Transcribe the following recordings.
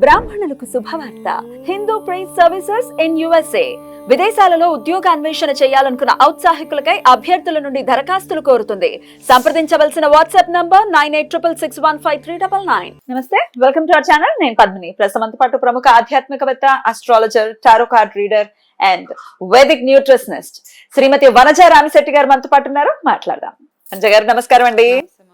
బ్రాహ్మణులకు శుభవార్త. Hindu prize services in USA. విదేశాలలో ఉద్యోగ అన్వేషణ చేయాలనుకున్న ఔత్సాహికులకై అభ్యర్థుల నుండి దరఖాస్తులు కోరుతుంది. సంప్రదించవలసిన WhatsApp number nine eight triple six one five three double nine. నమస్తే వెల్కమ్ టు అవర్ ఛానల్. నేను పద్మిని. ప్రస్తుతం పాటు ప్రముఖ ఆధ్యాత్మికవేత్త astrologer tarot card reader and Vedic nutritionist Shrimati Vanaja Ramisetti garu మనతో పాటు ఉన్నారు. మాట్లాడదాం. వనజ గారు నమస్కారం అండి.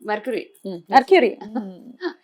Mercury. Mercury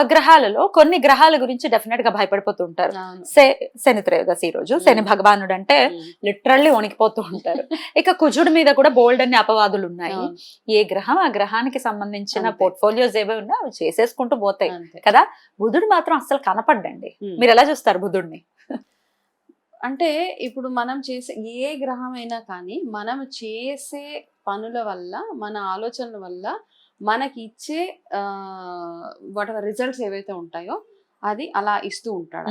నవగ్రహాలలో కొన్ని గ్రహాల గురించి డెఫినెట్గా భయపడిపోతూ ఉంటారు శని త్రయోదశి ఈ రోజు శని. భగవానుడు అంటే. లిటరల్లీ వణికిపోతూ ఉంటారు ఇక కుజుడి మీద కూడా బోల్డ్ అన్ని అపవాదులు ఉన్నాయి. ఏ గ్రహం ఆ గ్రహానికి సంబంధించిన. పోర్ట్ఫోలియోస్ ఏవో ఉన్నా అవి చేసేసుకుంటూ పోతాయి కదా బుధుడు మాత్రం అసలు కనపడ్డండి. మీరు ఎలా చూస్తారు బుధుడిని అంటే ఇప్పుడు మనం చేసే ఏ గ్రహం అయినా కానీ మనం చేసే పనుల వల్ల మన ఆలోచనల వల్ల మనకి ఇచ్చే వాట్ రిజల్ట్స్ ఏవైతే ఉంటాయో అది అలా ఇస్తూ ఉంటాడు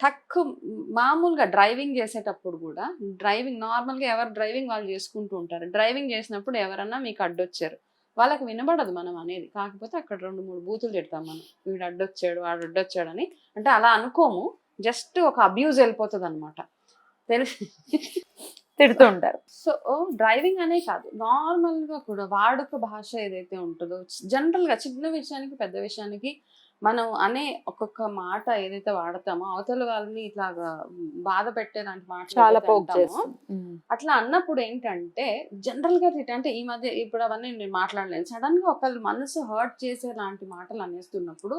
టక్కు మామూలుగా డ్రైవింగ్ చేసేటప్పుడు కూడా డ్రైవింగ్ నార్మల్గా ఎవరు డ్రైవింగ్ వాళ్ళు చేసుకుంటూ ఉంటారు. డ్రైవింగ్ చేసినప్పుడు ఎవరన్నా మీకు అడ్డొచ్చారు. వాళ్ళకి వినబడదు మనం అనేది. కాకపోతే అక్కడ రెండు మూడు బూతులు తిడతాం మనం. వీడు అడ్డొచ్చాడు వాడు అడ్డొచ్చాడు అని అంటే అలా అనుకోము. జస్ట్ ఒక అబ్యూజ్ వెళ్ళిపోతుంది అనమాట తెలిసి తిడుతూ ఉంటారు. సో డ్రైవింగ్ అనే కాదు. నార్మల్గా కూడా వాడుక భాష ఏదైతే ఉంటుందో జనరల్గా చిన్న విషయానికి పెద్ద విషయానికి మనం అనే ఒక్కొక్క మాట ఏదైతే వాడతామో అవతల వాళ్ళని ఇట్లాగా బాధ పెట్టేలాంటి మాట చాలా. అట్లా అన్నప్పుడు ఏంటంటే జనరల్గా అంటే ఈ మధ్య ఇప్పుడు అవన్నీ నేను మాట్లాడలేను. సడన్గా ఒకళ్ళ మనసు హర్ట్ చేసే లాంటి మాటలు అనేస్తున్నప్పుడు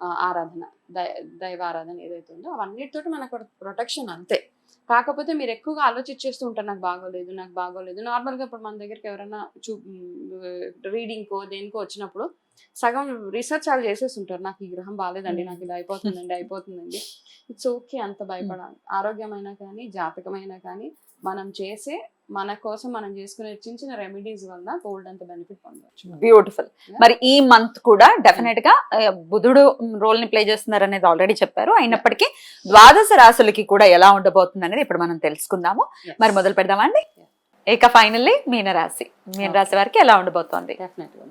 ఆరాధన దై దైవ ఆరాధన ఏదైతే ఉందో అవన్నిటితోటి మనకు ప్రొటెక్షన్ అంతే. కాకపోతే మీరు ఎక్కువగా ఆలోచించేస్తూ ఉంటారు నాకు బాగోలేదు నాకు బాగోలేదు. నార్మల్గా ఇప్పుడు మన దగ్గరికి ఎవరైనా చూ రీడింగ్కో దేనికో వచ్చినప్పుడు సగం రీసెర్చ్ వాళ్ళు చేసేస్తుంటారు నాకు ఈ గ్రహం బాగాలేదండి నాకు ఇది అయిపోతుందండి అయిపోతుందండి. ఇట్స్ ఓకే అంత భయపడాలి. ఆరోగ్యమైనా కానీ జాతకమైనా కానీ మనం చేసే మన కోసం మనం చేసుకునే చిన్న చిన్న రెమెడీస్ వల్ల గోల్డ్ అంత బెనిఫిట్ పొందవచ్చు బ్యూటిఫుల్ మరి ఈ మంత్ కూడా డెఫినెట్గా బుధుడు రోల్ని ప్లే చేస్తున్నారు అనేది ఆల్రెడీ చెప్పారు. అయినప్పటికీ ద్వాదశ రాశులకి కూడా ఎలా ఉండబోతుంది అనేది ఇప్పుడు మనం తెలుసుకుందాము. మరి మొదలు పెడదామా అండి? Yeah. ఇక ఫైనల్లీ మీనరాశి. మీనరాశి వారికి ఎలా ఉండబోతోంది? డెఫినెట్గా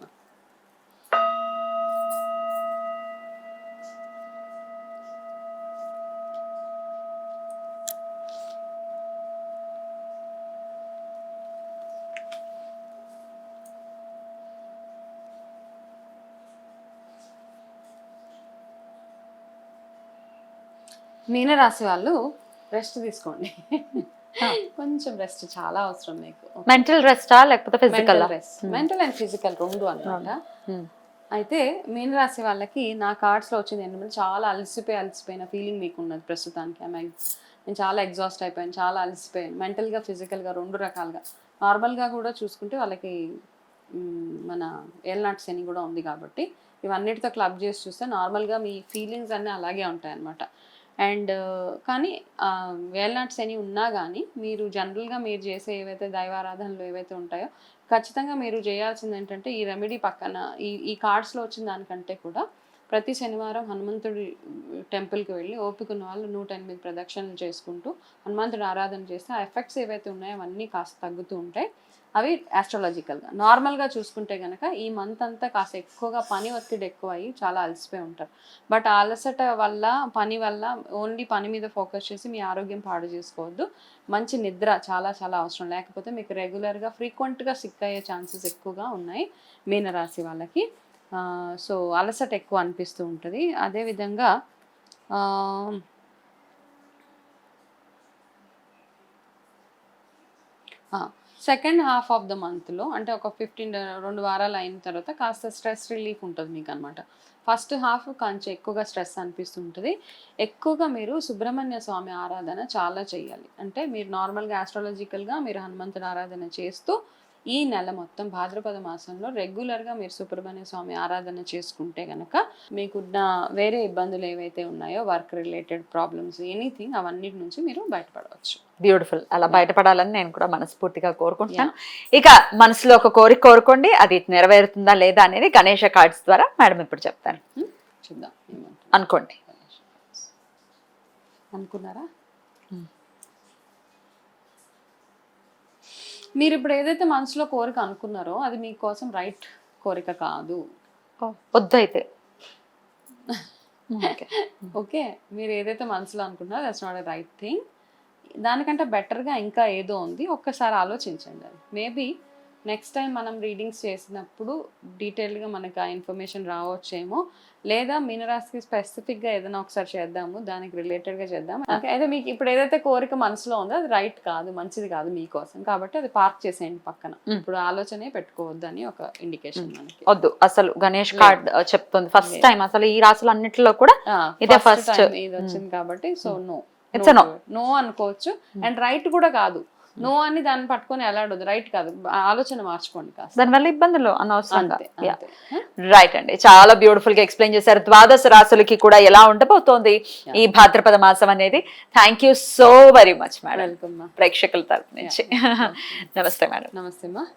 మీనరాశి వాళ్ళు రెస్ట్ తీసుకోండి. కొంచెం రెస్ట్ చాలా అవసరం మీకు. మెంటల్ రెస్టా లేకపోతే physical mental mental and physical రెండు అన్నమాట. అయితే మీనరాశి వాళ్ళకి నా కార్డ్స్లో వచ్చింది ఏంటంటే చాలా అలసిపోయి అలసిపోయిన ఫీలింగ్ మీకు ఉన్నది ప్రస్తుతానికి నేను చాలా ఎగ్జాస్ట్ అయిపోయాను చాలా అలసిపోయాను. మెంటల్గా ఫిజికల్గా రెండు రకాలుగా. నార్మల్గా కూడా చూసుకుంటే వాళ్ళకి మన ఏల్నాట్ శని కూడా ఉంది కాబట్టి ఇవన్నిటితో క్లబ్ చేసి చూస్తే నార్మల్గా మీ ఫీలింగ్స్ అన్నీ అలాగే ఉంటాయి అన్నమాట అండ్ కానీ వేల్నాట్ శని ఉన్నా కానీ మీరు జనరల్గా మీరు చేసే ఏవైతే దైవారాధనలు ఏవైతే ఉంటాయో ఖచ్చితంగా మీరు చేయాల్సింది ఏంటంటే ఈ రెమెడీ పక్కన ఈ ఈ కార్డ్స్లో వచ్చిన దానికంటే కూడా ప్రతి శనివారం హనుమంతుడి టెంపుల్కి వెళ్ళి ఓపిక ఉన్న వాళ్ళు నూట ఎనిమిది ప్రదక్షిణలు చేసుకుంటూ హనుమంతుడు ఆరాధన చేస్తే ఆ ఎఫెక్ట్స్ ఏవైతే ఉన్నాయో అవన్నీ కాస్త తగ్గుతూ ఉంటాయి. అవి ఆస్ట్రాలజికల్గా నార్మల్గా చూసుకుంటే కనుక ఈ మంత్ అంతా కాస్త ఎక్కువగా పని ఒత్తిడి ఎక్కువ అయ్యి చాలా అలసిపోయి ఉంటారు. బట్ అలసట వల్ల పని వల్ల ఓన్లీ పని మీద ఫోకస్ చేసి మీ ఆరోగ్యం పాడు చేసుకోవద్దు. మంచి నిద్ర చాలా చాలా అవసరం. లేకపోతే మీకు రెగ్యులర్గా ఫ్రీక్వెంట్గా సిక్ అయ్యే ఛాన్సెస్ ఎక్కువగా ఉన్నాయి మీనరాశి వాళ్ళకి. సో అలసట ఎక్కువ అనిపిస్తూ ఉంటుంది. అదేవిధంగా సెకండ్ హాఫ్ ఆఫ్ ద మంత్లో అంటే ఒక ఫిఫ్టీన్ రెండు వారాలు అయిన తర్వాత కాస్త స్ట్రెస్ రిలీఫ్ ఉంటుంది మీకు అనమాట ఫస్ట్ హాఫ్ కొంచెం ఎక్కువగా స్ట్రెస్ అనిపిస్తుంటుంది. ఎక్కువగా మీరు సుబ్రహ్మణ్య స్వామి ఆరాధన చాలా చేయాలి. అంటే మీరు నార్మల్గా ఆస్ట్రాలజికల్గా మీరు హనుమంతుడు ఆరాధన చేస్తూ ఈ నెల మొత్తం భాద్రపద మాసంలో రెగ్యులర్గా మీరు సుబ్రహ్మణ్య స్వామి ఆరాధన చేసుకుంటే కనుక మీకున్న వేరే ఇబ్బందులు ఏవైతే ఉన్నాయో వర్క్ రిలేటెడ్ ప్రాబ్లమ్స్ ఎనీథింగ్ అవన్నిటి నుంచి మీరు బయటపడవచ్చు. బ్యూటిఫుల్ అలా బయటపడాలని నేను కూడా మనస్ఫూర్తిగా కోరుకుంటున్నాను. ఇక మనసులో ఒక కోరిక కోరుకోండి. అది నెరవేరుతుందా లేదా అనేది గణేష కార్డ్స్ ద్వారా మేడం ఇప్పుడు చెప్తాను చూద్దాం ఏమంటారు అనుకోండి. అనుకున్నారా? మీరు ఇప్పుడు ఏదైతే మనసులో కోరిక అనుకున్నారో అది మీకోసం రైట్ కోరిక కాదు. వద్దు అయితే. ఓకే మీరు ఏదైతే మనసులో అనుకున్నారో that's not a right thing దానికంటే బెటర్గా ఇంకా ఏదో ఉంది. ఒక్కసారి ఆలోచించండి అది. మేబీ నెక్స్ట్ టైం మనం రీడింగ్స్ చేసినప్పుడు డీటెయిల్గా మనకి ఆ ఇన్ఫర్మేషన్ రావచ్చేమో. లేదా మీనరాశికి స్పెసిఫిక్గా ఏదైనా ఒకసారి చేద్దాము దానికి రిలేటెడ్గా చేద్దాం అయితే మీకు ఇప్పుడు ఏదైతే కోరిక మనసులో ఉందో అది రైట్ కాదు మంచిది కాదు మీకోసం. కాబట్టి అది పార్క్ చేసేయండి పక్కన. Mm. ఇప్పుడు ఆలోచనే పెట్టుకోవద్దని ఒక ఇండికేషన్ మనకి. వద్దు. అసలు గణేష్. కార్డ్ చెప్తుంది. ఫస్ట్. టైం అసలు ఈ రాసులు అన్నిటిలో కూడా ఇదే ఫస్ట్ ఇది వచ్చింది కాబట్టి సో నో. నో అనుకోవచ్చు. అండ్ రైట్ కూడా కాదు. నో అని దాన్ని పట్టుకొని ఎలాడదు రైట్ కాదు. ఆలోచన మార్చుకోండి దానివల్ల ఇబ్బందులు అనవసరంగా. రైట్ అండి. చాలా బ్యూటిఫుల్గా ఎక్స్ప్లెయిన్ చేశారు. ద్వాదశ రాసులకి కూడా ఎలా ఉండబోతోంది ఈ భాద్రపద మాసం అనేది. Thank you so very much madam ప్రేక్షకుల తరపు నుంచి. నమస్తే మేడం నమస్తే మా